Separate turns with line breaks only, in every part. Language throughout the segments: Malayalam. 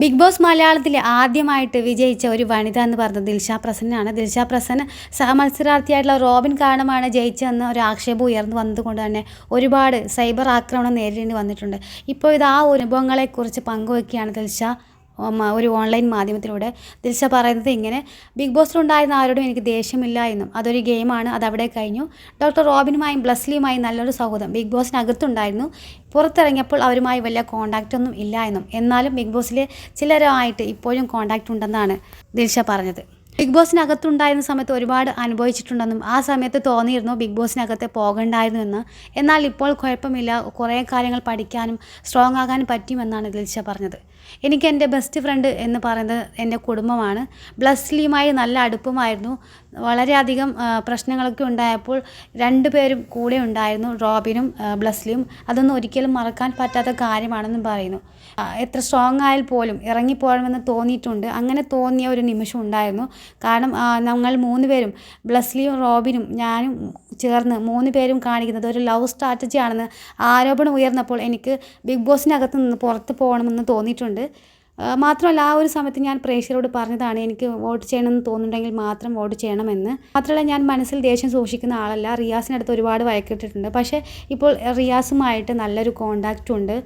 ബിഗ് ബോസ് മലയാളത്തിൽ ആദ്യമായിട്ട് വിജയിച്ച ഒരു വനിത എന്ന് പറഞ്ഞത് ദിൽഷ പ്രസന്നാണ് ദിൽഷ പ്രസന്ന സഹമത്സരാർത്ഥിയായിട്ടുള്ള റോബിൻ കാരണമാണ് ജയിച്ചതെന്ന് ഒരു ആക്ഷേപം ഉയർന്നു വന്നതുകൊണ്ട് തന്നെ ഒരുപാട് സൈബർ ആക്രമണം നേരിടേണ്ടി വന്നിട്ടുണ്ട്. ഇപ്പോൾ ഇത് ആ അനുഭവങ്ങളെക്കുറിച്ച് പങ്കുവയ്ക്കുകയാണ് ദിൽഷ. ഒരു ഓൺലൈൻ മാധ്യമത്തിലൂടെ ദിൽഷ പറയുന്നത് ഇങ്ങനെ ബിഗ് ബോസിലുണ്ടായിരുന്ന ആരോടും എനിക്ക് ദേഷ്യമില്ല എന്നും. അതൊരു ഗെയിമാണ് അത് അവിടെ കഴിഞ്ഞു. ഡോക്ടർ റോബിനുമായും ബ്ലസ്ലിയുമായും നല്ലൊരു സൗഹൃദം ബിഗ് ബോസിനകത്തുണ്ടായിരുന്നു പുറത്തിറങ്ങിയപ്പോൾ അവരുമായി വലിയ കോണ്ടാക്റ്റ് ഒന്നും ഇല്ല എന്നും. എന്നാലും ബിഗ് ബോസിലെ ചിലരുമായിട്ട് ഇപ്പോഴും കോണ്ടാക്റ്റ് ഉണ്ടെന്നാണ് ദിൽഷ പറഞ്ഞത്. ബിഗ് ബോസിനകത്തുണ്ടായിരുന്ന സമയത്ത് ഒരുപാട് അനുഭവിച്ചിട്ടുണ്ടെന്നും ആ സമയത്ത് തോന്നിയിരുന്നു ബിഗ് ബോസിനകത്ത് പോകണ്ടായിരുന്നു എന്ന്. എന്നാൽ ഇപ്പോൾ കുഴപ്പമില്ല. കുറേ കാര്യങ്ങൾ പഠിക്കാനും സ്ട്രോങ് ആകാനും പറ്റുമെന്നാണ് ദിൽഷ പറഞ്ഞത്. എനിക്ക് എന്റെ ബെസ്റ്റ് ഫ്രണ്ട് എന്ന് പറയുന്നത് എന്റെ കുടുംബമാണ്. ബ്ലസ്ലിയുമായി നല്ല അടുപ്പമായിരുന്നു. വളരെയധികം പ്രശ്നങ്ങളൊക്കെ ഉണ്ടായപ്പോൾ രണ്ടുപേരും കൂടെ ഉണ്ടായിരുന്നു റോബിനും ബ്ലസ്ലിയും. അതൊന്നും ഒരിക്കലും മറക്കാൻ പറ്റാത്ത കാര്യമാണെന്നും പറയുന്നു. എത്ര സ്ട്രോങ് ആയാൽ പോലും ഇറങ്ങിപ്പോകണമെന്ന് തോന്നിയിട്ടുണ്ട്. അങ്ങനെ തോന്നിയ ഒരു നിമിഷം ഉണ്ടായിരുന്നു. കാരണം ഞങ്ങൾ മൂന്ന് പേരും ബ്ലസ്ലിയും റോബിനും ഞാനും ചേർന്ന് മൂന്ന് പേരും കാണിക്കുന്നത് ഒരു ലവ് സ്ട്രാറ്റജി ആണെന്ന് ആരോപണം ഉയർന്നപ്പോൾ എനിക്ക് ബിഗ് ബോസിനകത്ത് നിന്ന് പുറത്ത് പോകണമെന്ന് തോന്നിയിട്ടുണ്ട്. മാത്രമല്ല ആ ഒരു സമയത്ത് ഞാൻ പ്രേക്ഷകരോട് പറഞ്ഞതാണ് എനിക്ക് വോട്ട് ചെയ്യണമെന്ന് തോന്നുന്നുണ്ടെങ്കിൽ മാത്രം വോട്ട് ചെയ്യണമെന്ന്. മാത്രമല്ല ഞാൻ മനസ്സിൽ ദേഷ്യം സൂക്ഷിക്കുന്ന ആളല്ല. റിയാസിനടുത്ത് ഒരുപാട് വഴക്കിട്ടിട്ടുണ്ട്. പക്ഷേ ഇപ്പോൾ റിയാസുമായിട്ട് നല്ലൊരു കോണ്ടാക്റ്റ് ഉണ്ട്.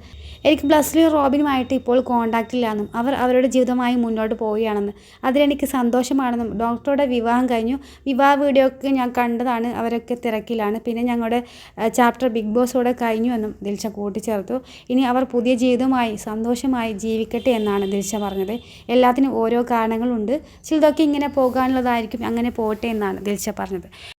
എനിക്ക് ബ്ലസ്ലിയും റോബിനുമായിട്ട് ഇപ്പോൾ കോണ്ടാക്റ്റ് ഇല്ലാന്നും അവർ അവരുടെ ജീവിതമായി മുന്നോട്ട് പോവുകയാണെന്ന് അതിലെനിക്ക് സന്തോഷമാണെന്നും ഡോക്ടറുടെ വിവാഹം കഴിഞ്ഞു. വിവാഹ വീഡിയോ ഒക്കെ ഞാൻ കണ്ടതാണ് അവരൊക്കെ തിരക്കിലാണ്. പിന്നെ ഞങ്ങളുടെ ചാപ്റ്റർ ബിഗ് ബോസോടെ കഴിഞ്ഞു എന്നും ദിൽഷ കൂട്ടിച്ചേർത്തു. ഇനി അവർ പുതിയ ജീവിതമായി സന്തോഷമായി ജീവിക്കട്ടെ എന്നാണ് ദിൽഷ പറഞ്ഞത്. എല്ലാത്തിനും ഓരോ കാരണങ്ങളുണ്ട്. ചിലതൊക്കെ ഇങ്ങനെ പോകാനുള്ളതായിരിക്കും അങ്ങനെ പോട്ടെ എന്നാണ് ദിൽഷ പറഞ്ഞത്.